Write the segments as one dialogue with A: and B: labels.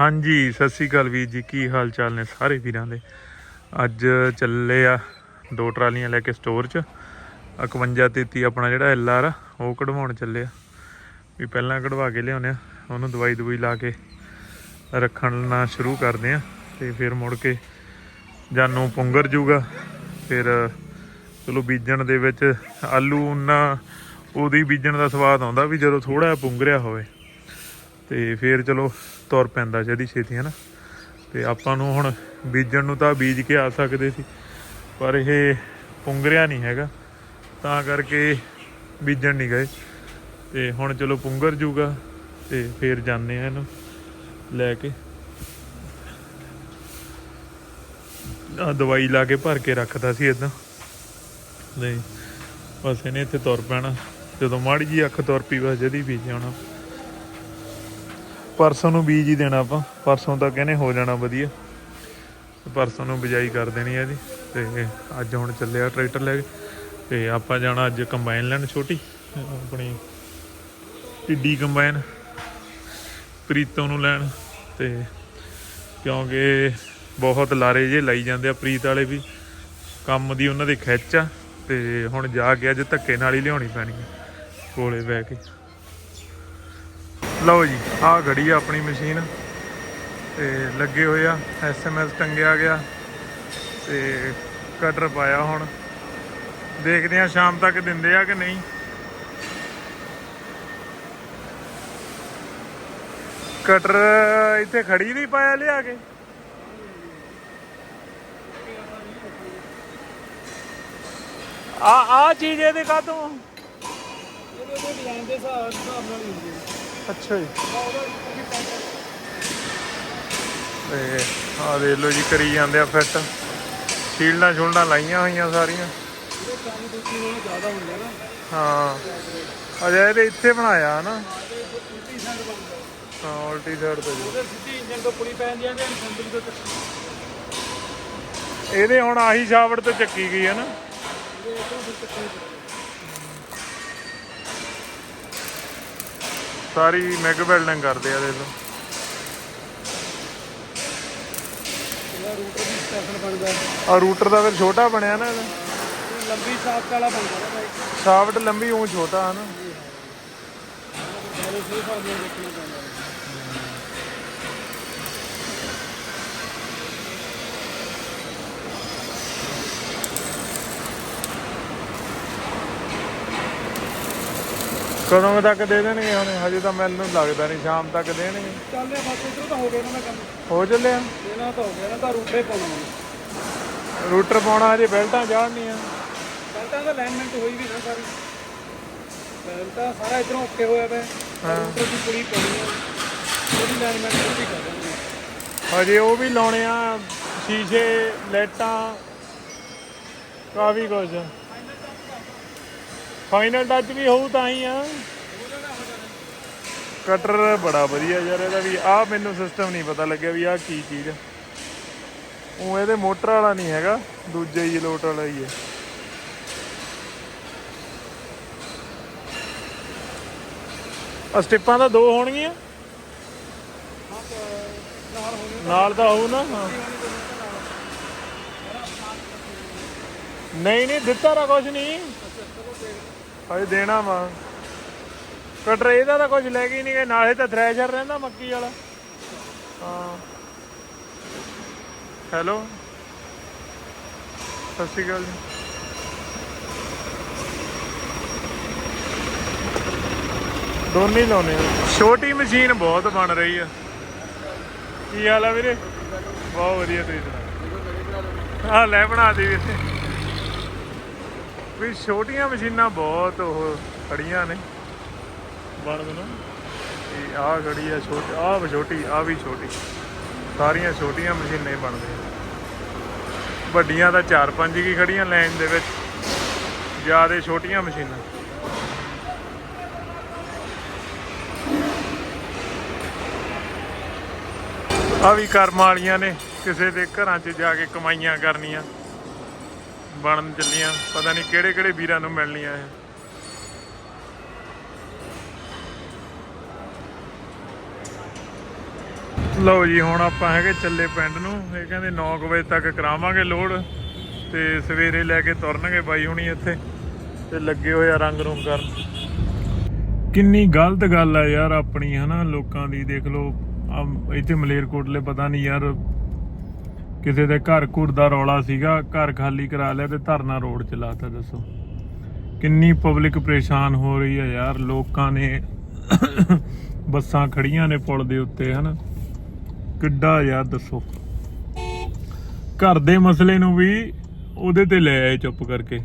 A: ਹਾਂਜੀ, ਸਤਿ ਸ੍ਰੀ ਅਕਾਲ ਵੀਰ ਜੀ। ਕੀ ਹਾਲ ਚਾਲ ਨੇ ਸਾਰੇ ਵੀਰਾਂ ਦੇ? ਅੱਜ ਚੱਲੇ ਆ ਦੋ ਟਰਾਲੀਆਂ ਲੈ ਕੇ ਸਟੋਰ 'ਚ। 51 33 ਆਪਣਾ ਜਿਹੜਾ ਐਲਆਰ ਆ, ਉਹ ਕਢਵਾਉਣ ਚੱਲੇ ਆ। ਵੀ ਪਹਿਲਾਂ ਕਢਵਾ ਕੇ ਲਿਆਉਨੇ ਆ। ਉਹਨੂੰ ਦਵਾਈ ਦਵਾਈ ਲਾ ਕੇ ਰੱਖਣਾ ਸ਼ੁਰੂ ਕਰਦੇ ਆ। ਤੇ ਫਿਰ ਮੁੜ ਕੇ ਜਾਨੂੰ ਪੁੰਗਰ ਜੂਗਾ। ਫਿਰ ਚਲੋ ਬੀਜਣ ਦੇ ਵਿੱਚ ਆਲੂ ਉਹਨਾਂ ਉਹਦੀ ਬੀਜਣ ਦਾ ਸਵਾਦ ਆਉਂਦਾ ਵੀ ਜਦੋਂ ਥੋੜਾ ਜਿਹਾ ਪੁੰਗਰਿਆ ਹੋਵੇ। ਤੇ ਫਿਰ ਚਲੋ ਤੁਰ ਪੈਂਦਾ ਜਦੀ ਛੇਤੀ ਹੈ ਨਾ ਤੇ ਆਪਾਂ ਨੂੰ ਹੁਣ ਬੀਜਣ ਨੂੰ ਤਾਂ ਬੀਜ ਕੇ ਆ ਸਕਦੇ ਸੀ, ਪਰ ਇਹ ਪੁੰਗਰਿਆ ਨਹੀਂ ਹੈਗਾ, ਤਾਂ ਕਰਕੇ ਬੀਜਣ ਨਹੀਂ ਗਏ। ਤੇ ਹੁਣ ਚਲੋ ਪੁੰਗਰ ਜੂਗਾ, ਤੇ ਫਿਰ ਜਾਂਦੇ ਆ ਇਹਨੂੰ ਲੈ ਕੇ। ਆ ਦਵਾਈ ਲਾ ਕੇ ਭਰ ਕੇ ਰੱਖਦਾ ਸੀ ਇਦਾਂ। ਨਹੀਂ, ਬਸ ਇਹਨੇ ਇੱਥੇ ਤੁਰ ਪੈਣਾ। ਜਦੋਂ ਮਾੜੀ ਜੀ ਅੱਖ ਤੁਰ ਪਈ, ਬਸ ਜਦੀ ਬੀਜ ਆਉਣਾ। ਪਰਸੋਂ ਨੂੰ ਬੀਜ ਹੀ ਦੇਣਾ ਆਪਾਂ। ਪਰਸੋਂ ਤੱਕ ਇਹਨੇ ਹੋ ਜਾਣਾ ਵਧੀਆ। ਪਰਸੋਂ ਨੂੰ ਬਿਜਾਈ ਕਰ ਦੇਣੀ ਹੈ ਜੀ। ਤੇ ਅੱਜ ਹੁਣ ਚੱਲਿਆ ਟਰੈਕਟਰ ਲੈ ਕੇ। ਤੇ ਆਪਾਂ ਜਾਣਾ ਅੱਜ ਕੰਬਾਈਨ ਲੈਣ ਛੋਟੀ। ਆਪਣੀ ਟਿੱਡੀ ਕੰਬਾਈਨ। ਪ੍ਰੀਤੋਂ ਨੂੰ ਲੈਣ। ਤੇ ਕਿਉਂਕਿ ਬਹੁਤ ਲਾਰੇ ਜੇ ਲਾਈ ਜਾਂਦੇ ਆ ਪ੍ਰੀਤ ਵਾਲੇ ਵੀ। ਕੰਮ ਦੀ ਉਹਨਾਂ ਦੇ ਖਿੱਚ ਆ। ਤੇ ਹੁਣ ਜਾ ਕੇ ਅੱਜ ਧੱਕੇ ਨਾਲ ਹੀ ਲਿਆਉਣੀ ਪੈਣੀ ਹੈ ਕੋਲੇ ਬਹਿ ਕੇ। ਲਓ ਜੀ, ਆਹ ਘੜੀ ਆ ਆਪਣੀ ਮਸ਼ੀਨ। ਤੇ ਲੱਗੇ ਹੋਏ ਆ ਐਸਐਮਐਸ ਟੰਗਿਆ ਗਿਆ। ਤੇ ਕਟਰ ਪਾਇਆ ਹੁਣ। ਦੇਖਦੇ ਆ ਸ਼ਾਮ ਤੱਕ ਦਿੰਦੇ ਆ ਕਿ ਨਹੀਂ। ਕਟਰ ਇੱਥੇ ਖੜੀ ਨਹੀਂ ਪਾਇਆ ਲਿਆ ਕੇ। ਆ ਆ ਚੀਜ਼ ਇਹਦੇ ਕਾਤੋਂ
B: ਇਹਦੇ ਡਿਜ਼ਾਈਨ ਦੇ ਹਿਸਾਬ ਨਾਲ ਹੁੰਦੀ ਹੈ।
A: ਅੱਛਾ ਜੀ। ਤੇ ਆ ਦੇਖ ਲਓ ਜੀ, ਕਰੀ ਜਾਂਦੇ ਆ ਫਿੱਟ। ਸ਼ੀਲਡਾਂ ਸ਼ੁਲਡਾਂ ਲਾਈਆਂ ਹੋਈਆਂ ਸਾਰੀਆਂ। ਹਾਂ। ਅਜਾ ਇਹਦੇ ਇੱਥੇ ਬਣਾਇਆ ਨਾ। ਹਾਂ, ਉਲਟੀ ਸਾਈਡ ਤੇ ਜੀ।
B: ਸਿੱਧੀ ਇੰਜਨ ਤੋਂ ਪੁਲੀ ਪੈਂਦੀ ਹੈ ਤੇ ਤੋਂ
A: ਇਹਦੇ ਹੁਣ ਆਹੀ ਸ਼ਾਵਟ ਤੇ ਚੱਕੀ ਗਈ ਹੈ ਨਾ। ਸਾਰੀ ਮੈਗ ਵੈਲਡਿੰਗ ਕਰਦੇ ਆ ਲਓ।
B: ਇਹਦਾ ਰੂਟਰ ਬਣਦਾ
A: ਆ ਰੂਟਰ ਦਾ ਫਿਰ ਛੋਟਾ ਬਣਿਆ ਨਾ ਇਹਦਾ।
B: ਇਹ ਲੰਬੀ ਸ਼ਾਫਟ ਵਾਲਾ ਬਣਦਾ ਨਾ
A: ਸ਼ਾਫਟ ਲੰਬੀ ਉਹ ਛੋਟਾ ਹੈ। ਨਾ
B: ਸਾਰੇ ਸਹੀ ਹਿਸਾਬ ਨਾਲ ਦੇਖਣਾ ਪੈਂਦਾ
A: ਕਦੋਂ ਕੁ ਤੱਕ ਦੇ ਦੇਣਗੇ ਹੁਣ? ਹਜੇ ਤਾਂ ਮੈਨੂੰ ਲੱਗਦਾ ਨਹੀਂ ਸ਼ਾਮ ਤੱਕ ਦੇਣਗੇ।
B: ਚੱਲ ਬਸ ਉਧਰ ਤਾਂ ਹੋ ਗਿਆ ਨਾ ਮੈਂ ਕੰਮ।
A: ਹੋ ਚੱਲਿਆ?
B: ਇਹਨਾਂ ਤਾਂ ਹੋ ਗਿਆ ਨਾ ਤਾਂ ਰੂਟੇ ਪਾਉਣਾ
A: ਰੂਟਰ ਪਾਉਣਾ ਹਜੇ ਬੈਲਟਾਂ ਚਾੜਨੀਆਂ।
B: ਬੈਲਟਾਂ ਦਾ ਅਲਾਈਨਮੈਂਟ ਹੋਈ ਵੀ ਨਾ ਸਾਰੀ। ਬੈਲਟਾਂ ਸਾਰਾ ਇਧਰੋਂ ਓਕੇ ਹੋਇਆ ਪਿਆ।
A: ਹਾਂ।
B: ਰੂਟਰ ਦੀ ਪੁਲੀ ਪਾਉਣੀ ਹੈ ਉਹਦੀ ਅਲਾਈਨਮੈਂਟ ਵੀ ਕਰ ਦੇਣਗੇ
A: ਹਜੇ ਉਹ ਵੀ ਲਾਉਣੇ ਆ ਸ਼ੀਸ਼ੇ ਲਾਈਟਾਂ ਕਾਫੀ ਕੁਝ ਫਾਈਨਲ ਟੱਚ ਵੀ ਹੋਊ ਤਾਂ ਹੀ ਆ। ਕਟਰ ਬੜਾ ਵਧੀਆ ਯਾਰ, ਇਹਦਾ ਵੀ ਆ ਮੈਨੂੰ ਸਿਸਟਮ ਨਹੀਂ ਪਤਾ ਲੱਗਿਆ ਵੀ ਆ ਕੀ ਚੀਜ਼ ਆ। ਉਹ ਇਹਦੇ ਮੋਟਰ ਵਾਲਾ ਨਹੀਂ ਹੈਗਾ, ਦੂਜਾ ਹੀ ਲੋਟ ਵਾਲਾ ਹੀ ਹੈ ਆ ਸਟਿੱਪਾਂ ਤਾਂ ਦੋ ਹੋਣਗੀਆਂ।
B: ਨਾਲ ਹੋਣੀ
A: ਤਾਂ ਹੋਊ ਨਾ ਨਹੀਂ ਨਹੀਂ, ਦਿੱਤਾ ਤਾਂ ਕੁਝ ਨਹੀਂ। ਹਜੇ ਦੇਣਾ ਵਾ। ਕਟਰ ਇਹਦਾ ਤਾਂ ਕੁਝ ਲੈ ਕੇ ਨਹੀਂ ਗਏ, ਨਾਲੇ ਤਾਂ ਥ੍ਰੈਸ਼ਰ ਰਹਿੰਦਾ ਮੱਕੀ ਵਾਲਾ। ਹਾਂ। ਹੈਲੋ। ਸਤਿ ਸ਼੍ਰੀ ਅਕਾਲ ਜੀ। ਦੋਨੇ ਹੀ ਲਾਉਨੇ ਛੋਟੀ ਮਸ਼ੀਨ ਬਹੁਤ ਬਣ ਰਹੀ ਆ। ਕੀ ਹਾਲ ਆ ਵੀਰੇ? ਬਹੁਤ ਵਧੀਆ ਤੁਸੀਂ ਸੁਣਾਓ। ਆ ਲੈ ਬਣਾ ਦੇ ਵੀਰੇ। ਵੀ ਛੋਟੀਆਂ ਮਸ਼ੀਨਾਂ ਬਹੁਤ ਉਹ ਖੜੀਆਂ ਨੇ। ਬਣ ਨੂੰ ਇਹ ਆ ਖੜੀ ਆ ਛੋਟੀ ਆ ਵੀ ਛੋਟੀ ਆ ਵੀ ਛੋਟੀ। ਸਾਰੀਆਂ ਛੋਟੀਆਂ ਮਸ਼ੀਨਾਂ ਹੀ ਬਣਦੀਆਂ ਵੱਡੀਆਂ ਤਾਂ 4-5 ਕੀ ਖੜੀਆਂ ਲਾਈਨ ਦੇ ਵਿੱਚ। ਜਿਆਦੇ ਛੋਟੀਆਂ ਮਸ਼ੀਨਾਂ। ਆ ਵੀ ਕਰਮ ਵਾਲੀਆਂ ਨੇ। ਕਿਸੇ ਦੇ ਘਰਾਂ 'ਚ ਜਾ ਕੇ ਕਮਾਈਆਂ ਕਰਨੀਆਂ। ਬਣਨ ਚੱਲੀਆਂ। ਪਤਾ ਨਹੀਂ ਕਿਹੜੇ ਕਿਹੜੇ ਵੀਰਾਂ ਨੂੰ ਮਿਲਣੀਆਂ ਇਹ। ਲਓ ਜੀ, ਹੁਣ ਆਪਾਂ ਹੈਗੇ ਚੱਲੇ ਪਿੰਡ ਨੂੰ। ਇਹ ਕਹਿੰਦੇ 9 ਕੁ ਵਜੇ ਤੱਕ ਕਰਾਵਾਂਗੇ ਲੋਡ ਤੇ ਸਵੇਰੇ ਲੈ ਕੇ ਤੁਰਨਗੇ ਬਾਈ ਹੁਣੀ ਇੱਥੇ ਤੇ ਲੱਗੇ ਹੋਏ ਆ ਰੰਗ ਰੂੰਗ ਕਰਨ। ਕਿੰਨੀ ਗਲਤ ਗੱਲ ਆ ਯਾਰ ਆਪਣੀ, ਹਨਾ? ਲੋਕਾਂ ਦੀ ਦੇਖ ਲਓ ਇੱਥੇ ਮਲੇਰਕੋਟਲੇ ਪਤਾ ਨਹੀਂ ਯਾਰ ਕਿਸੇ ਦੇ ਘਰ ਘੁਰ ਦਾ ਰੌਲਾ ਸੀਗਾ, ਘਰ ਖਾਲੀ ਕਰਾ ਲਿਆ ਤੇ ਧਰਨਾ ਰੋਡ ਚ ਲਾਤਾ, ਦੱਸੋ। ਕਿੰਨੀ ਪਬਲਿਕ ਪਰੇਸ਼ਾਨ ਹੋ ਰਹੀ ਹੈ ਯਾਰ, ਲੋਕਾਂ ਨੇ ਬੱਸਾਂ ਖੜੀਆਂ ਨੇ ਪੁਲ ਦੇ ਉੱਤੇ, ਹਨਾ? ਕਿੱਡਾ ਯਾਰ ਦੱਸੋ। ਘਰ ਦੇ ਮਸਲੇ ਨੂੰ ਵੀ ਉਹਦੇ ਤੇ ਲੈ ਆਏ ਚੁੱਪ ਕਰਕੇ।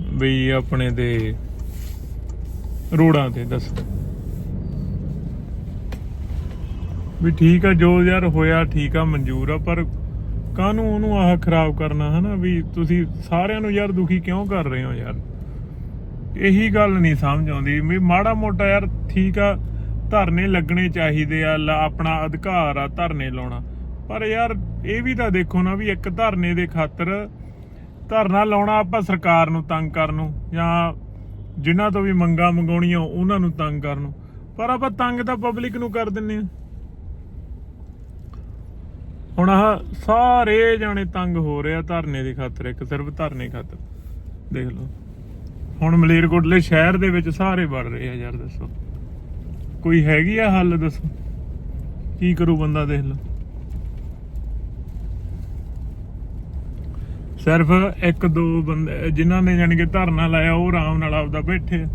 A: ਵੀ ਆਪਣੇ ਦੇ ਰੋਡਾਂ ਤੇ, ਦੱਸੋ। ਵੀ ਠੀਕ ਆ, ਜੋ ਯਾਰ ਹੋਇਆ ਠੀਕ ਆ, ਮਨਜ਼ੂਰ ਆ, ਪਰ ਕਾਹਨੂੰ ਉਹਨੂੰ ਆਹ ਖਰਾਬ ਕਰਨਾ, ਹਨਾ? ਵੀ ਤੁਸੀਂ ਸਾਰਿਆਂ ਨੂੰ ਯਾਰ ਦੁਖੀ ਕਿਉਂ ਕਰ ਰਹੇ ਹੋ ਯਾਰ? ਇਹੀ ਗੱਲ ਨਹੀਂ ਸਮਝ ਆਉਂਦੀ। ਵੀ ਮਾੜਾ ਮੋਟਾ ਯਾਰ ਠੀਕ ਆ, ਧਰਨੇ ਲੱਗਣੇ ਚਾਹੀਦੇ ਆ, ਲ- ਆਪਣਾ ਅਧਿਕਾਰ ਆ, ਧਰਨੇ ਲਾਉਣਾ। ਪਰ ਯਾਰ ਇਹ ਵੀ ਤਾਂ ਦੇਖੋ ਨਾ, ਵੀ ਇੱਕ ਧਰਨੇ ਦੇ ਖਾਤਰ ਧਰਨਾ ਲਾਉਣਾ ਆਪਾਂ ਸਰਕਾਰ ਨੂੰ ਤੰਗ ਕਰਨ ਨੂੰ, ਜਾਂ ਜਿਨ੍ਹਾਂ ਤੋਂ ਵੀ ਮੰਗਾਂ ਮੰਗਾਉਣੀਆਂ, ਉਹਨਾਂ ਨੂੰ ਤੰਗ ਕਰਨ ਨੂੰ। ਪਰ ਆਪਾਂ ਤੰਗ ਤਾਂ ਪਬਲਿਕ ਨੂੰ ਕਰ ਦਿੰਨੇ ਆ। ਹੁਣ ਆਹ ਸਾਰੇ ਜਾਣੇ ਤੰਗ ਹੋ ਰਹੇ ਆ ਧਰਨੇ ਦੀ ਖਾਤਰ, ਇੱਕ ਸਿਰਫ ਧਰਨੇ ਖਾਤਰ। ਦੇਖ ਲਓ। ਹੁਣ ਮਲੇਰਕੋਟਲੇ ਸ਼ਹਿਰ ਦੇ ਵਿੱਚ ਸਾਰੇ ਵੜ ਰਹੇ ਆ, ਯਾਰ ਦੱਸੋ। ਕੋਈ ਹੈਗੀ ਆ ਹੱਲ, ਦੱਸੋ। ਕੀ ਕਰੂ ਬੰਦਾ, ਦੇਖ ਲਓ। ਸਿਰਫ ਇੱਕ ਦੋ ਬੰਦੇ, ਜਿਨ੍ਹਾਂ ਨੇ ਜਾਣੀ ਕਿ ਧਰਨਾ ਲਾਇਆ, ਉਹ ਆਰਾਮ ਨਾਲ ਆਪਦਾ ਬੈਠੇ ਆ।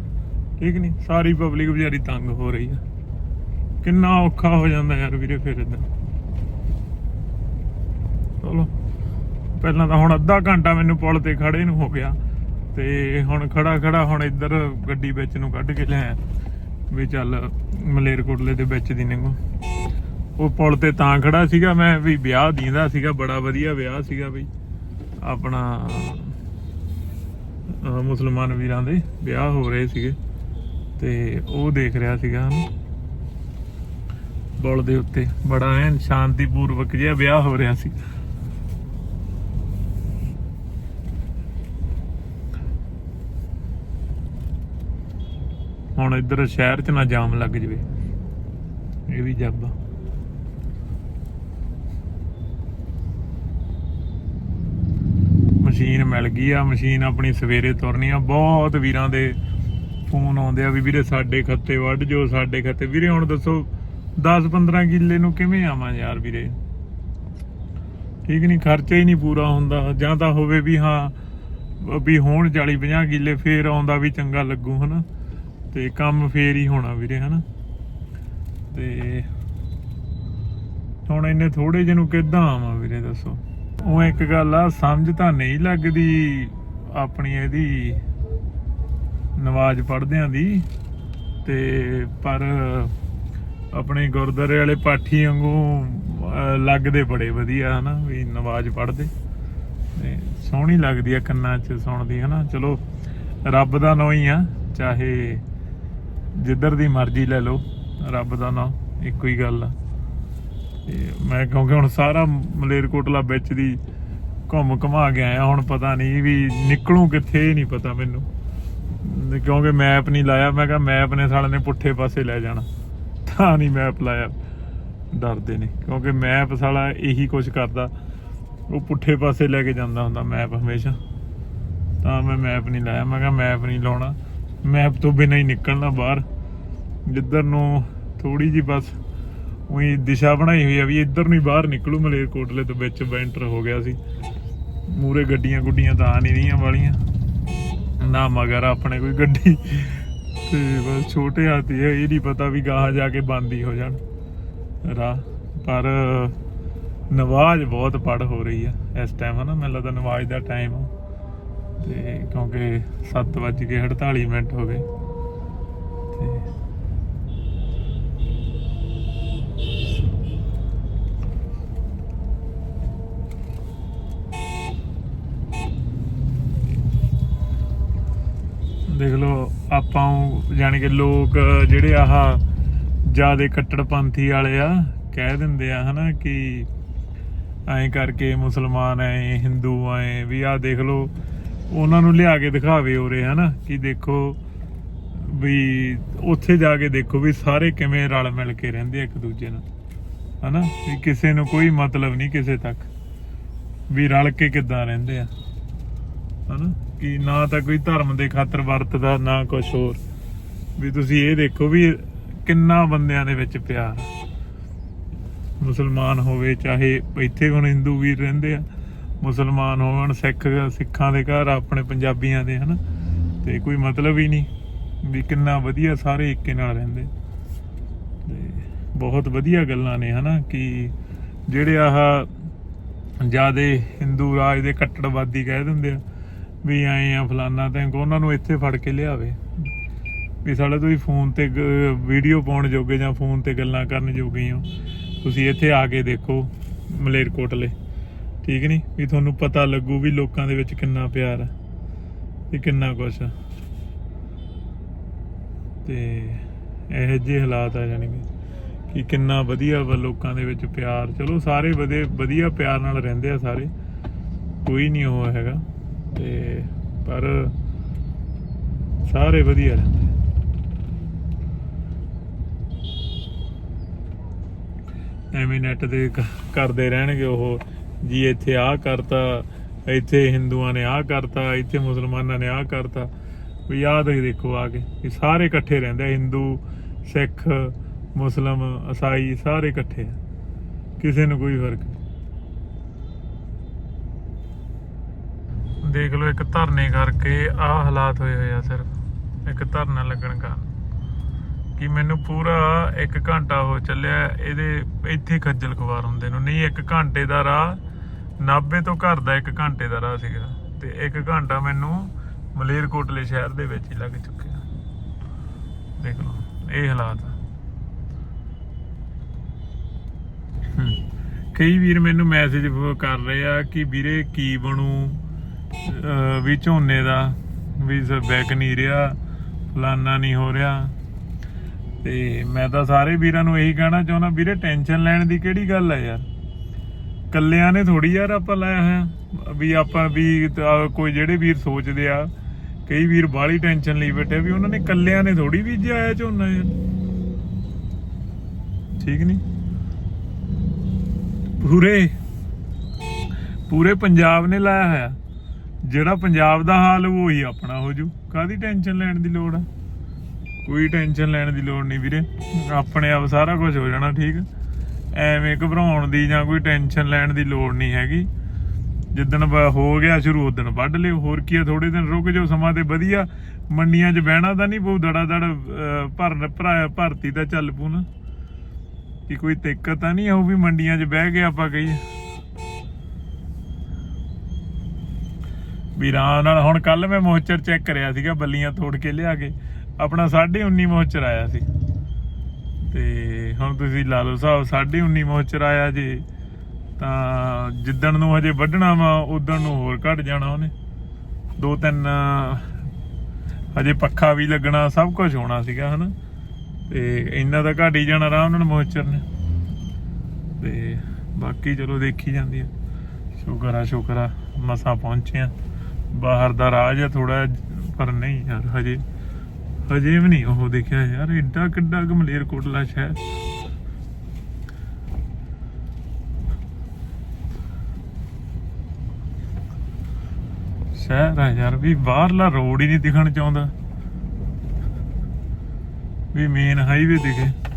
A: ਠੀਕ ਨਹੀਂ ਸਾਰੀ ਪਬਲਿਕ ਵਿਚਾਰੀ ਤੰਗ ਹੋ ਰਹੀ ਆ। ਕਿੰਨਾ ਔਖਾ ਹੋ ਜਾਂਦਾ ਯਾਰ ਵੀਰੇ ਫਿਰ ਇਦਾਂ ਚਲੋ ਪਹਿਲਾਂ ਤਾਂ ਹੁਣ ਅੱਧਾ ਘੰਟਾ ਮੈਨੂੰ ਪੁਲ ਤੇ ਖੜੇ ਨੂੰ ਹੋ ਗਿਆ ਤੇ ਹੁਣ ਖੜਾ ਖੜਾ ਹੁਣ ਇੱਧਰ ਗੱਡੀ ਵਿੱਚ ਨੂੰ ਕੱਢ ਕੇ ਲਿਆ ਵੀ ਚੱਲ ਮਲੇਰਕੋਟਲੇ ਦੇ ਵਿੱਚ ਦੀ ਨਿੰਗੋ। ਉਹ ਪੁਲ ਤੇ ਤਾਂ ਖੜਾ ਸੀਗਾ ਮੈਂ ਵੀ ਵਿਆਹ ਦੀਂਦਾ ਸੀਗਾ, ਬੜਾ ਵਧੀਆ ਵਿਆਹ ਸੀਗਾ ਬਈ। ਆਪਣਾ ਮੁਸਲਮਾਨ ਵੀਰਾਂ ਦੇ ਵਿਆਹ ਹੋ ਰਹੇ ਸੀਗੇ ਤੇ ਉਹ ਦੇਖ ਰਿਹਾ ਸੀਗਾ ਹਨਾ ਪੁਲ ਦੇ ਉੱਤੇ। ਬੜਾ ਐਨ ਸ਼ਾਂਤੀਪੂਰਵਕ ਜਿਹਾ ਵਿਆਹ ਹੋ ਰਿਹਾ ਸੀ। ਹੁਣ ਇੱਧਰ ਸ਼ਹਿਰ 'ਚ ਨਾ ਜਾਮ ਲੱਗ ਜਵੇ। ਇਹ ਵੀ ਜੱਬ ਮਸ਼ੀਨ ਮਿਲ ਗਈ ਆ, ਮਸ਼ੀਨ ਆਪਣੀ ਸਵੇਰੇ ਤੁਰਨੀ ਆ। ਬਹੁਤ ਵੀਰਾਂ ਦੇ ਫੋਨ ਆਉਂਦੇ ਆ ਵੀ ਵੀਰੇ ਸਾਡੇ ਖੱਤੇ ਵੱਢ ਜੋ ਸਾਡੇ ਖੱਤੇ। ਵੀਰੇ ਹੁਣ ਦੱਸੋ 10 15 ਕਿੱਲੇ ਨੂੰ ਕਿਵੇਂ ਆਵਾਂ ਯਾਰ ਵੀਰੇ? ਠੀਕ ਨਹੀਂ, ਖਰਚਾ ਹੀ ਨਹੀਂ ਪੂਰਾ ਹੁੰਦਾ। ਜਾਂ ਤਾਂ ਹੋਵੇ ਵੀ ਹਾਂ, ਵੀ ਹੋਣ 40 50 ਕਿੱਲੇ, ਫੇਰ ਆਉਂਦਾ ਵੀ ਚੰਗਾ ਲੱਗੂ, ਹਨਾ? ਤੇ ਕੰਮ ਫੇਰ ਹੀ ਹੋਣਾ ਵੀਰੇ, ਹਨਾ? ਤੇ ਹੁਣ ਇੰਨੇ ਥੋੜੇ ਜਿਹੇ ਨੂੰ ਕਿੱਦਾਂ ਆਵਾਂ ਵੀਰੇ, ਦੱਸੋ? ਉਹ ਇੱਕ ਗੱਲ ਆ, ਸਮਝ ਤਾਂ ਨਹੀਂ ਲੱਗਦੀ ਆਪਣੀ ਇਹਦੀ, ਨਵਾਜ਼ ਪੜ੍ਹਦਿਆਂ ਦੀ। ਤੇ ਪਰ ਆਪਣੇ ਗੁਰਦਾਰੇ ਵਾਲੇ ਪਾਠੀ ਵਾਂਗੂ ਲੱਗਦੇ ਬੜੇ ਵਧੀਆ, ਹਨਾ, ਵੀ ਨਵਾਜ਼ ਪੜ੍ਹਦੇ। ਤੇ ਸੋਹਣੀ ਲੱਗਦੀ ਆ ਕੰਨਾਂ 'ਚ ਸੁਣਦੀ, ਹਨਾ? ਚਲੋ, ਰੱਬ ਦਾ ਨਾਂ ਹੀ ਆ, ਚਾਹੇ ਜਿੱਧਰ ਦੀ ਮਰਜ਼ੀ ਲੈ ਲਓ, ਰੱਬ ਦਾ ਨਾਂ ਇੱਕੋ ਹੀ ਗੱਲ ਆ। ਮੈਂ ਕਿਉਂਕਿ ਹੁਣ ਸਾਰਾ ਮਲੇਰਕੋਟਲਾ ਵਿੱਚ ਦੀ ਘੁੰਮ ਘਮਾ ਕੇ ਆਇਆ, ਹੁਣ ਪਤਾ ਨਹੀਂ ਵੀ ਨਿਕਲੂ ਕਿੱਥੇ ਨਹੀਂ ਪਤਾ ਮੈਨੂੰ। ਕਿਉਂਕਿ ਮੈਪ ਨਹੀਂ ਲਾਇਆ, ਮੈਂ ਕਿਹਾ ਮੈਪ ਨੇ ਸਾਲੇ ਨੇ ਪੁੱਠੇ ਪਾਸੇ ਲੈ ਜਾਣਾ। ਤਾਂ ਨਹੀਂ ਮੈਪ ਲਾਇਆ। ਡਰਦੇ ਨੇ, ਕਿਉਂਕਿ ਮੈਪ ਸਾਲਾ ਇਹੀ ਕੁਝ ਕਰਦਾ। ਉਹ ਪੁੱਠੇ ਪਾਸੇ ਲੈ ਕੇ ਜਾਂਦਾ ਹੁੰਦਾ ਮੈਪ ਹਮੇਸ਼ਾ। ਤਾਂ ਮੈਂ ਮੈਪ ਨਹੀਂ ਲਾਇਆ, ਮੈਂ ਕਿਹਾ ਮੈਪ ਨਹੀਂ ਲਾਉਣਾ। ਮੈਪ ਤੋਂ ਬਿਨਾਂ ਹੀ ਨਿਕਲਣਾ ਬਾਹਰ। ਜਿੱਧਰ ਨੂੰ ਥੋੜੀ ਜੀ ਬਸ ਉਹੀ ਦਿਸ਼ਾ ਬਣਾਈ ਹੋਈ ਆ ਵੀ ਇੱਧਰ ਨੂੰ ਹੀ ਬਾਹਰ ਨਿਕਲੂ ਮਲੇਰਕੋਟਲੇ ਤੋਂ ਵਿੱਚ ਬੈਂਟਰ ਹੋ ਗਿਆ ਸੀ। ਮੂਰੇ ਗੱਡੀਆਂ ਗੁੱਡੀਆਂ ਤਾਂ ਆ ਨਹੀਂ ਰਹੀਆਂ ਵਾਲੀਆਂ। ਨਾ ਮਗਰ ਆਪਣੇ ਕੋਈ ਗੱਡੀ। ਤੇ ਬਸ ਛੋਟੇ ਹਾਥੀ ਹੈ ਇਹ ਨਹੀਂ ਪਤਾ ਵੀ ਗਾਹਾਂ ਜਾ ਕੇ ਬੰਦ ਹੀ ਹੋ ਜਾਣ। ਰਾਹ। ਪਰ ਨਵਾਜ਼ ਬਹੁਤ ਪੜ ਹੋ ਰਹੀ ਆ ਇਸ ਟਾਈਮ ਹਨਾ? ਮੈਨੂੰ ਲੱਗਦਾ ਨਵਾਜ਼ ਦਾ ਟਾਈਮ ਆ। ਤੇ ਕਿਉਂਕਿ 7:48 ਮਿੰਟ ਹੋ ਗਏ। ਤੇ ਦੇਖ ਲਓ, ਆਪਾਂ ਉਹ ਜਾਣੀ ਕਿ ਲੋਕ ਜਿਹੜੇ ਆਹ ਜਿਆਦੇ ਕੱਟੜਪੰਥੀ ਵਾਲੇ ਆ, ਕਹਿ ਦਿੰਦੇ ਆ ਹਨਾ ਕਿ ਐਂ ਕਰਕੇ ਮੁਸਲਮਾਨ ਐ, ਹਿੰਦੂ ਐ, ਵੀ ਆਹ ਦੇਖ ਲਓ, ਉਹਨਾਂ ਨੂੰ ਲਿਆ ਕੇ ਦਿਖਾਵੇ ਉਰੇ ਹਨਾ, ਕਿ ਦੇਖੋ ਵੀ ਉੱਥੇ ਜਾ ਕੇ ਦੇਖੋ ਵੀ ਸਾਰੇ ਕਿਵੇਂ ਰਲ ਮਿਲ ਕੇ ਰਹਿੰਦੇ ਆ ਇੱਕ ਦੂਜੇ ਨਾਲ, ਹਨਾ? ਵੀ ਕਿਸੇ ਨੂੰ ਕੋਈ ਮਤਲਬ ਨਹੀਂ ਕਿਸੇ ਤੱਕ, ਵੀ ਰਲ ਕੇ ਕਿੱਦਾਂ ਰਹਿੰਦੇ ਆ। ਹਨਾ? ਕਿ ਨਾ ਤਾਂ ਕੋਈ ਧਰਮ ਦੇ ਖਾਤਰ ਵਰਤਦਾ, ਨਾ ਕੁਝ ਹੋਰ। ਵੀ ਤੁਸੀਂ ਇਹ ਦੇਖੋ ਵੀ ਕਿੰਨਾ ਬੰਦਿਆਂ ਦੇ ਵਿੱਚ ਪਿਆਰ। ਮੁਸਲਮਾਨ ਹੋਵੇ, ਚਾਹੇ ਇੱਥੇ ਹੁਣ ਹਿੰਦੂ ਵੀਰ ਰਹਿੰਦੇ ਆ, ਮੁਸਲਮਾਨ ਹੋਣ ਸਿੱਖ, ਸਿੱਖਾਂ ਦੇ ਘਰ ਆਪਣੇ ਪੰਜਾਬੀਆਂ ਦੇ, ਹਨਾ? ਤੇ ਕੋਈ ਮਤਲਬ ਹੀ ਨਹੀਂ ਵੀ ਕਿੰਨਾ ਵਧੀਆ ਸਾਰੇ ਇੱਕੇ ਨਾਲ ਰਹਿੰਦੇ। ਤੇ ਬਹੁਤ ਵਧੀਆ ਗੱਲਾਂ ਨੇ, ਹਨਾ? ਕਿ ਜਿਹੜੇ ਆਹ ਜਿਆਦੇ ਹਿੰਦੂ ਰਾਜ ਦੇ ਕੱਟੜਵਾਦੀ ਕਹਿ ਦਿੰਦੇ ਆ ਵੀ ਆਏ ਆ ਫਲਾਨਾ ਤੇ ਉਹਨਾਂ ਨੂੰ ਇੱਥੇ ਫੜ ਕੇ ਲਿਆਵੇ। ਵੀ ਸਾਡਾ ਤੁਸੀਂ ਫੋਨ ਤੇ ਵੀਡੀਓ ਪਾਉਣ ਜੋਗੇ ਜਾਂ ਫੋਨ ਤੇ ਗੱਲਾਂ ਕਰਨ ਜੋਗੇ ਹੋ, ਤੁਸੀਂ ਇੱਥੇ ਆ ਕੇ ਦੇਖੋ ਮਲੇਰਕੋਟਲੇ। ਠੀਕ ਨਹੀਂ ਵੀ ਤੁਹਾਨੂੰ ਪਤਾ ਲੱਗੂ ਵੀ ਲੋਕਾਂ ਦੇ ਵਿੱਚ ਕਿੰਨਾ ਪਿਆਰ ਹੈ ਤੇ ਕਿੰਨਾ ਕੁਛ ਆ। ਤੇ ਇਹੋ ਜਿਹੇ ਹਾਲਾਤ ਆ ਜਾਣਗੇ ਕਿ ਕਿੰਨਾ ਵਧੀਆ ਵਾ ਲੋਕਾਂ ਦੇ ਵਿੱਚ ਪਿਆਰ। ਚਲੋ ਸਾਰੇ ਵਧੇ, ਵਧੀਆ ਪਿਆਰ ਨਾਲ ਰਹਿੰਦੇ ਆ ਸਾਰੇ, ਕੋਈ ਨਹੀਂ ਉਹ ਹੈਗਾ। ਤੇ ਪਰ ਸਾਰੇ ਵਧੀਆ ਰਹਿੰਦੇ ਐਵੇਂ ਨੈਟ ਤੇ ਕਰਦੇ ਰਹਿਣਗੇ ਉਹ, ਜੀ ਇੱਥੇ ਆਹ ਕਰਤਾ, ਇੱਥੇ ਹਿੰਦੂਆਂ ਨੇ ਆਹ ਕਰਤਾ, ਇੱਥੇ ਮੁਸਲਮਾਨਾਂ ਨੇ ਆਹ ਕਰਤਾ। ਵੀ ਯਾਦ ਦੇਖੋ ਆ ਕੇ, ਵੀ ਸਾਰੇ ਇਕੱਠੇ ਰਹਿੰਦੇ ਹਿੰਦੂ, ਸਿੱਖ, ਮੁਸਲਮ ਈਸਾਈ ਸਾਰੇ ਇਕੱਠੇ ਆ। ਕਿਸੇ ਨੂੰ ਕੋਈ ਫ਼ਰਕ ਨਹੀਂ ਦੇਖ ਲਓ, ਇੱਕ ਧਰਨੇ ਕਰਕੇ ਆਹ ਹਾਲਾਤ ਹੋਏ ਹੋਏ ਆ ਸਿਰਫ। ਇੱਕ ਧਰਨਾ ਲੱਗਣ ਕਾਰਨ। ਕਿ ਮੈਨੂੰ ਪੂਰਾ 1 ਘੰਟਾ ਹੋ ਚੱਲਿਆ, ਇਹਦੇ ਇੱਥੇ ਖੱਜਲ ਖਵਾਰ ਹੁੰਦੇ ਨੂੰ। ਨਹੀਂ 1 ਘੰਟੇ ਦਾ ਰਾਹ, ਨਾਭੇ ਤੋਂ ਘਰ ਦਾ 1 ਘੰਟੇ ਦਾ ਰਾਹ ਸੀਗਾ। ਤੇ 1 ਘੰਟਾ ਮੈਨੂੰ ਮਲੇਰਕੋਟਲੇ ਸ਼ਹਿਰ ਦੇ ਵਿੱਚ ਹੀ ਲੱਗ ਚੁੱਕਿਆ। ਦੇਖ ਲਓ, ਇਹ ਹਾਲਾਤ ਕਈ ਵੀਰ ਮੈਨੂੰ ਮੈਸੇਜ ਕਰ ਰਹੇ ਆ ਕਿ ਵੀਰੇ, ਕੀ ਬਣੂ? ਵੀ ਝੋਨੇ ਦਾ, ਵੀ ਬੈਕ ਨਹੀਂ ਰਿਹਾ, ਫਲਾਨਾ ਨਹੀਂ ਹੋ ਰਿਹਾ। ਤੇ ਮੈਂ ਤਾਂ ਸਾਰੇ ਵੀਰਾਂ ਨੂੰ ਇਹੀ ਕਹਿਣਾ ਚਾਹੁੰਦਾ, ਵੀਰੇ ਟੈਨਸ਼ਨ ਲੈਣ ਦੀ ਕਿਹੜੀ ਗੱਲ ਹੈ ਯਾਰ? ਕੱਲਿਆਂ ਨੇ ਥੋੜੀ ਯਾਰ ਆਪਾਂ ਲਾਇਆ ਹੋਇਆ। ਵੀ ਆਪਾਂ, ਵੀ ਕੋਈ ਜਿਹੜੇ ਵੀਰ ਸੋਚਦੇ ਆ, ਕਈ ਵੀਰ ਬਾਹਲੀ ਟੈਨਸ਼ਨ ਲਈ ਬੈਠੇ ਵੀ ਉਹਨਾਂ ਨੇ ਕੱਲਿਆਂ ਨੇ ਥੋੜੀ ਬੀਜਿਆ ਆਇਆ ਝੋਨਾ ਯਾਰ। ਠੀਕ ਨਹੀਂ ਪੂਰੇ ਪੂਰੇ ਪੰਜਾਬ ਨੇ ਲਾਇਆ ਹੋਇਆ। ਜਿਹੜਾ ਪੰਜਾਬ ਦਾ ਹਾਲ ਉਹ ਹੀ ਆਪਣਾ ਹੋ ਜੂ। ਕਾਦੀ ਟੈਨਸ਼ਨ ਲੈਣ ਦੀ ਲੋੜ ਆ? ਕੋਈ ਟੈਨਸ਼ਨ ਲੈਣ ਦੀ ਲੋੜ ਨਹੀਂ ਵੀਰੇ। ਆਪਣੇ ਆਪ ਸਾਰਾ ਕੁਝ ਹੋ ਜਾਣਾ ਠੀਕ? ਐਵੇਂ ਘਬਰਾਉਣ ਦੀ ਜਾਂ ਕੋਈ ਟੈਨਸ਼ਨ ਲੈਣ ਦੀ ਲੋੜ ਨਹੀਂ ਹੈਗੀ। ਜਿੱਦਣ ਹੋ ਗਿਆ ਸ਼ੁਰੂ ਉਦਣ ਵੱਢ ਲਿਓ। ਹੋਰ ਕੀ ਆ ਥੋੜੇ ਦਿਨ ਰੁਕ ਜਾਓ ਸਮਾਂ ਤੇ ਵਧੀਆ। ਮੰਡੀਆਂ 'ਚ ਬਹਿਣਾ ਤਾਂ ਨਹੀਂ ਬਹੁ ਦੜਾ ਦੜ ਅਹ, ਭਰਨ ਭਰਾ ਭਰਤੀ ਤਾਂ ਚੱਲ ਪੂ ਨਾ। ਕਿ ਕੋਈ ਦਿੱਕਤ ਤਾਂ ਨਹੀਂ ਆਊ ਵੀ ਮੰਡੀਆਂ 'ਚ ਬਹਿ ਕੇ ਆਪਾਂ ਕਹੀਏ। ਵੀ ਆਰਾਮ ਨਾਲ ਹੁਣ ਕੱਲ ਮੈਂ ਮੋਚਰ ਚੈੱਕ ਕਰਿਆ ਸੀਗਾ, ਬੱਲੀਆਂ ਤੋੜ ਕੇ ਲਿਆ ਕੇ। ਆਪਣਾ 19.5 ਮੋਚਰ ਆਇਆ ਸੀ। ਤੇ ਹੁਣ ਤੁਸੀਂ ਲਾ ਲਓ ਹਿਸਾਬ 19.5 ਮੋਚਰ ਆਇਆ ਜੇ, ਤਾਂ ਜਿੱਦਣ ਨੂੰ ਹਜੇ ਵੱਢਣਾ ਵਾ, ਉਦੋਂ ਨੂੰ ਹੋਰ ਘਟ ਜਾਣਾ ਉਹਨੇ। ਦੋ ਤਿੰਨ, ਹਜੇ ਪੱਖਾ ਵੀ ਲੱਗਣਾ, ਸਭ ਕੁਝ ਹੋਣਾ ਸੀਗਾ, ਹਨਾ। ਤੇ ਇੰਨਾ ਤਾਂ ਘਟ ਹੀ ਜਾਣਾ ਆਰਾਮ ਨਾਲ ਮੋਇਸਚਰ ਨੇ। ਤੇ ਬਾਕੀ ਚਲੋ ਦੇਖੀ ਜਾਂਦੀ ਆ। ਸ਼ੁਕਰ ਆ ਸ਼ੁਕਰ ਆ, ਮਸਾਂ ਪਹੁੰਚੇ ਆ। ਬਾਹਰ ਦਾ ਰਾਜ ਆ ਥੋੜਾ ਪਰ ਨਹੀਂ ਯਾਰ, ਹਜੇ ਹਜੇ ਵੀ ਨਹੀਂ ਉਹ ਦੇਖਿਆ ਯਾਰ, ਏਡਾ ਕਿੱਡਾ ਕੁ ਮਲੇਰਕੋਟਲਾ ਸ਼ਹਿਰ। ਸ਼ਹਿਰ ਆ ਯਾਰ, ਵੀ ਬਾਹਰਲਾ ਰੋਡ ਹੀ ਨਹੀਂ ਦਿਖਣ ਚਾਹੁੰਦਾ। ਵੀ ਮੇਨ ਹਾਈਵੇ ਦਿਖੇ